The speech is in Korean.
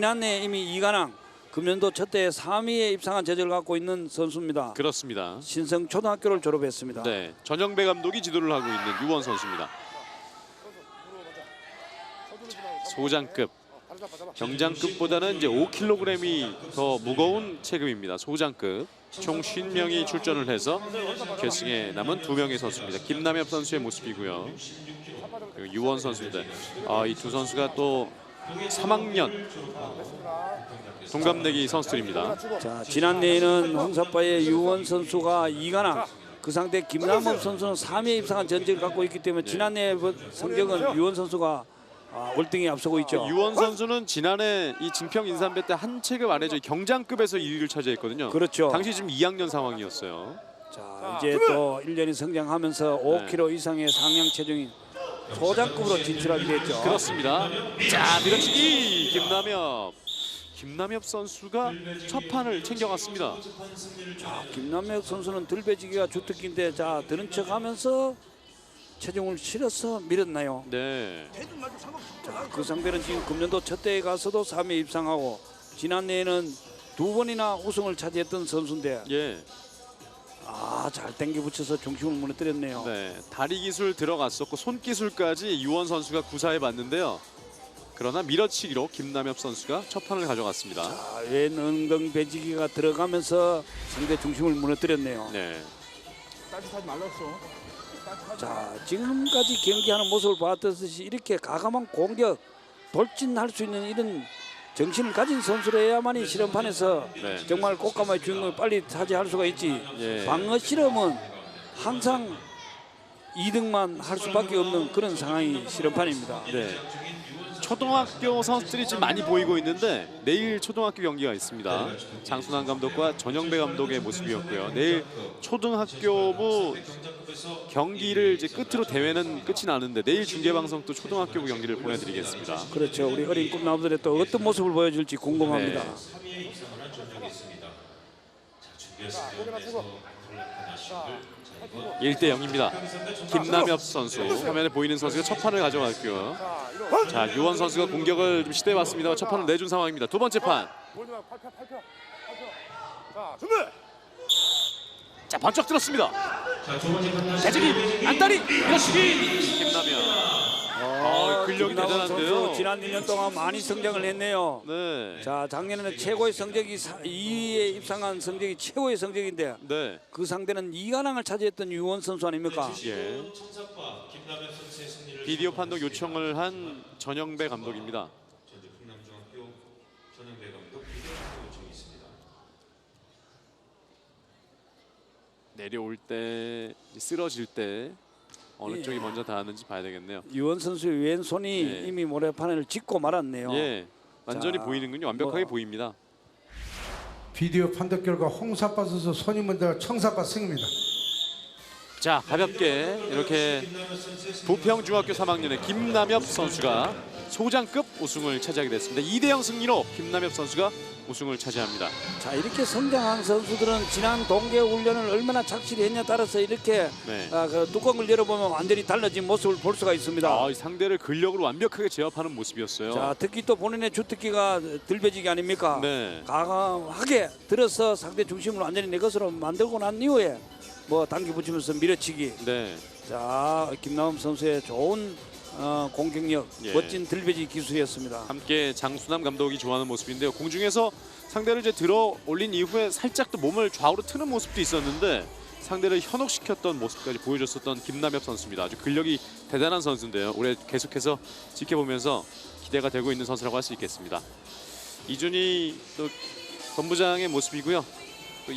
지난해 이미 이관왕 금년도 첫 대회 3위에 입상한 재질을 갖고 있는 선수입니다. 그렇습니다. 신성 초등학교를 졸업했습니다. 네, 전영배 감독이 지도를 하고 있는 유원 선수입니다. 소장급 경장급보다는 이제 5kg이 더 무거운 체급입니다. 소장급 총 50명이 출전을 해서 결승에 남은 두 명의 선수입니다. 김남엽 선수의 모습이고요. 유원 선수입니다. 아, 이 두 선수가 또 3학년 동갑내기 선수들입니다. 자 지난해에는 홍사파의 유원 선수가 이관왕 그 상대 김남범 선수는 3위에 입상한 전적을 갖고 있기 때문에 지난해 성적은 유원 선수가 아, 월등히 앞서고 있죠. 유원 선수는 지난해 이 증평 인삼배 때 한 체급 아래 저 경장급에서 1위를 차지했거든요. 그렇죠. 당시 지금 2학년 상황이었어요. 자 이제 또 1년이 성장하면서 5kg 이상의 상향 체중인 소장급으로 진출하게 됐죠. 그렇습니다. 자 밀어치기 김남엽. 김남엽 선수가 첫 판을 챙겨갔습니다. 김남혁 선수는 들배지기가 주특기인데 자 들은 척하면서 체중을 실어서 밀었나요? 네. 그 상대는 지금 금년도 첫 대회 가서도 3위 입상하고 지난해에는 두 번이나 우승을 차지했던 선수인데 예. 아 잘 땡겨 붙여서 중심을 무너뜨렸네요. 네. 다리 기술 들어갔었고 손 기술까지 유원 선수가 구사해 봤는데요. 그러나 밀어치기로 김남엽 선수가 첫 판을 가져갔습니다. 아, 왼 엉덩 배지기가 들어가면서 상대 중심을 무너뜨렸네요. 네. 따뜻하지 말랐어. 자 지금까지 경기하는 모습을 봤듯이 이렇게 가감한 공격 돌진할 수 있는 이런 정신을 가진 선수라야만이 실험판에서 네. 정말 꽃가마의 주인공을 빨리 차지할 수가 있지 예. 방어 실험은 항상 2등만 할 수밖에 없는 그런 상황이 실험판입니다. 네. 초등학교 선수들이 지금 많이 보이고 있는데 내일 초등학교 경기가 있습니다. 장순환 감독과 전영배 감독의 모습이었고요. 내일 초등학교부 경기를 이제 끝으로 대회는 끝이 나는데 내일 중계 방송 또 초등학교부 경기를 보내드리겠습니다. 그렇죠. 우리 어린 꿈나무들이 또 어떤 모습을 보여줄지 궁금합니다. 네. 고개나 주고. 1대 0입니다. 김남엽 선수 화면에 보이는 선수가 첫 판을 가져갔고요. 자, 유원 선수가 공격을 좀 시도해봤습니다. 첫 판을 내준 상황입니다. 두 번째 판. 자, 준비. 자 번쩍 들었습니다. 대지기 안다리 밀어치기 김남엽. 아, 근력이 김남훈 대단한데요. 선수 지난 1년 동안 많이 성장을 했네요. 네. 자 작년에는 최고의 성적이 2위에 입상한 성적이 최고의 성적인데 네. 그 상대는 이관왕을 차지했던 유원 선수 아닙니까? 예. 비디오 판독 요청을 한 전영배 감독입니다. 내려올 때 쓰러질 때 어느 예. 쪽이 먼저 닿았는지 봐야 되겠네요. 유원 선수의 왼손이 네. 이미 모래판을 짚고 말았네요. 예, 완전히 자, 보이는군요. 완벽하게 뭐. 보입니다. 비디오 판독 결과 선수 손이 먼저 청사파 승입니다. 자 가볍게 이렇게 부평중학교 3학년의 김남엽 선수가 소장급 우승을 차지하게 됐습니다. 2대0 승리로 김남엽 선수가 우승을 차지합니다. 자 이렇게 성장한 선수들은 지난 동계 훈련을 얼마나 착실히 했냐에 따라서 이렇게 네. 아, 그 뚜껑을 열어보면 완전히 달라진 모습을 볼 수가 있습니다. 아, 이 상대를 근력으로 완벽하게 제압하는 모습이었어요. 자 특히 또 본인의 주특기가 들배지기 아닙니까? 네. 과감하게 들어서 상대 중심을 완전히 내 것으로 만들고 난 이후에 뭐 당기 붙이면서 밀어치기. 네. 자 김나움 선수의 좋은 어, 공격력, 예. 멋진 들배지 기술이었습니다. 함께 장수남 감독이 좋아하는 모습인데요. 공중에서 상대를 이제 들어 올린 이후에 살짝 또 몸을 좌우로 트는 모습도 있었는데 상대를 현혹시켰던 모습까지 보여줬었던 김남엽 선수입니다. 아주 근력이 대단한 선수인데요. 올해 계속해서 지켜보면서 기대가 되고 있는 선수라고 할 수 있겠습니다. 이준희 또 본부장의 모습이고요. 또